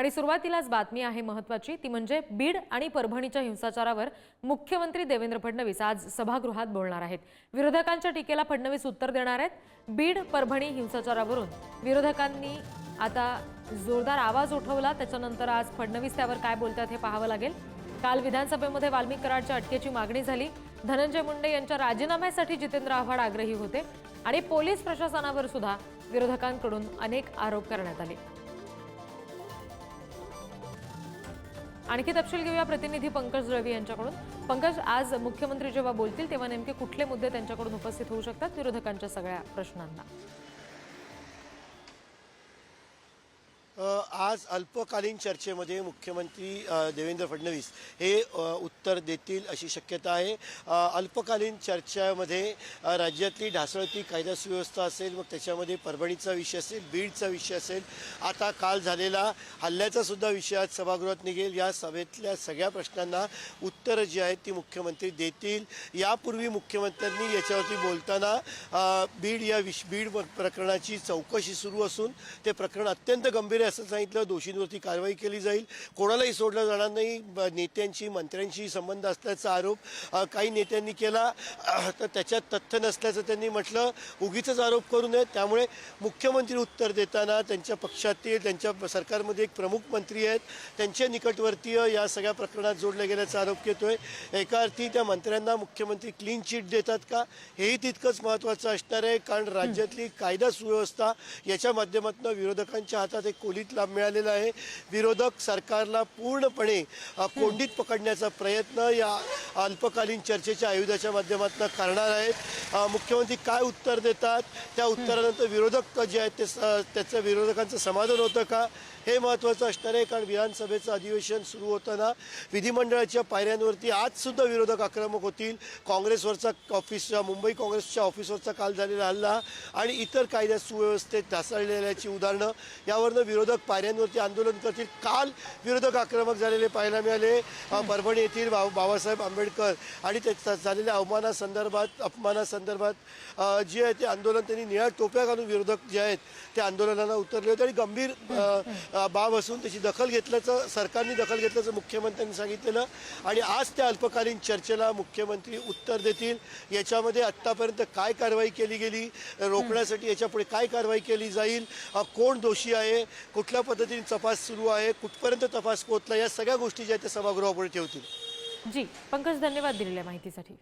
आणि सुरुवातीलाच बातमी आहे महत्वाची ती म्हणजे बीड आणि परभणीच्या हिंसाचारावर मुख्यमंत्री देवेंद्र फडणवीस आज सभागृहात बोलणार आहेत. विरोधकांच्या टीकेला फडणवीस उत्तर देणार आहेत. बीड परभणी हिंसाचारावरून विरोधकांनी आता जोरदार आवाज उठवला. त्याच्यानंतर आज फडणवीस त्यावर काय बोलतात हे पाहावं लागेल. काल विधानसभेमध्ये वाल्मिक कराडच्या अटकेची मागणी झाली. धनंजय मुंडे यांच्या राजीनाम्यासाठी जितेंद्र आव्हाड आग्रही होते आणि पोलीस प्रशासनावर सुद्धा विरोधकांकडून अनेक आरोप करण्यात आले. आणखी तपशील घेऊया प्रतिनिधी पंकज रवी यांच्याकडून. पंकज आज मुख्यमंत्री जेव्हा बोलतील तेव्हा नेमके कुठले मुद्दे त्यांच्याकडून उपस्थित होऊ शकतात? विरोधकांच्या सगळ्या प्रश्नांना. आज अल्पकालीन चर्चेमध्ये मुख्यमंत्री देवेंद्र फडणवीस हे उत्तर देतील अशी शक्यता आहे. अल्पकालीन चर्चेमध्ये राज्यातली ढासळती कायदा सुव्यवस्था असेल मग त्याच्यामध्ये परभणीचा विषय असेल बीडचा विषय असेल आता काल झालेला हल्ल्याचा सुद्धा विषय आज सभागृहात निघेल. या सभेतल्या सगळ्या प्रश्नांना उत्तरं जी आहेत ती मुख्यमंत्री देतील. यापूर्वी मुख्यमंत्र्यांनी याच्यावरती बोलताना बीड या विश बीड प्रकरणाची चौकशी सुरू असून ते प्रकरण अत्यंत गंभीर आहे असं सांगितलं दोषींवरती कारवाई केली जाईल. कोणालाही सोडलं जाणार नाही. नेत्यांशी मंत्र्यांशी संबंध असल्याचा आरोप काही नेत्यांनी केला. तर त्याच्यात तथ्य नसल्याचं त्यांनी म्हटलं. उगीच आरोप करू नये. त्यामुळे मुख्यमंत्री उत्तर देताना त्यांच्या पक्षातील त्यांच्या सरकारमध्ये एक प्रमुख मंत्री आहेत. त्यांचे निकटवर्तीय या सगळ्या प्रकरणात जोडले गेल्याचा आरोप येतोय. एका अर्थी त्या मंत्र्यांना मुख्यमंत्री क्लीन चिट देतात का? हेही तितकंच महत्त्वाचं असणार आहे. कारण राज्यातली कायदा सुव्यवस्था याच्या माध्यमातून विरोधकांच्या हातात एक कोलीत लाभ मिळालेला आहे. विरोधक सरकारला पूर्णपणे कोंडीत पकडण्याचा प्रयत्न या अल्पकालीन चर्चेच्या आयुधाच्या माध्यमातून करणार आहेत. मुख्यमंत्री काय उत्तर देतात? त्या उत्तरानंतर विरोधक जे आहेत ते त्याचं विरोधकांचं समाधान होतं का? हे महत्त्वाचं असणार आहे कारण विधानसभेचं अधिवेशन सुरू होताना विधिमंडळाच्या पायऱ्यांवरती आज सुद्धा विरोधक आक्रमक होतील. काँग्रेसवरचा ऑफिसच्या मुंबई काँग्रेसच्या ऑफिसवरचा काल झालेला हल्ला आणि इतर कायद्या सुव्यवस्थेत ढासळलेल्याची उदाहरणं. यावरनं विरोधक पायऱ्यांवरती आंदोलन करतील. काल विरोधक आक्रमक झालेले पाहायला मिळाले. परभणी येथील बा बाबासाहेब आंबेडकर आणि त्या झालेल्या अवमानासंदर्भात अपमानासंदर्भात जे आहे ते आंदोलन त्यांनी निळ्या टोप्या घालून विरोधक जे आहेत त्या आंदोलनाला उतरले होते आणि गंभीर बाब असून त्याची दखल घेतल्याचं सरकारने दखल घेतल्याचं मुख्यमंत्र्यांनी सांगितलेलं आणि आज त्या अल्पकालीन चर्चेला मुख्यमंत्री उत्तर देतील. याच्यामध्ये आत्तापर्यंत काय कारवाई केली गेली? रोखण्यासाठी याच्यापुढे काय कारवाई केली जाईल? कोण दोषी आहे? कुठल्या पद्धतीने तपास सुरू आहे कुठपर्यंत तपास पोहोचला या सगळ्या गोष्टी ज्या आहेत त्या सभागृहापुढे ठेवतील. जी पंकज धन्यवाद दिलेल्या माहितीसाठी.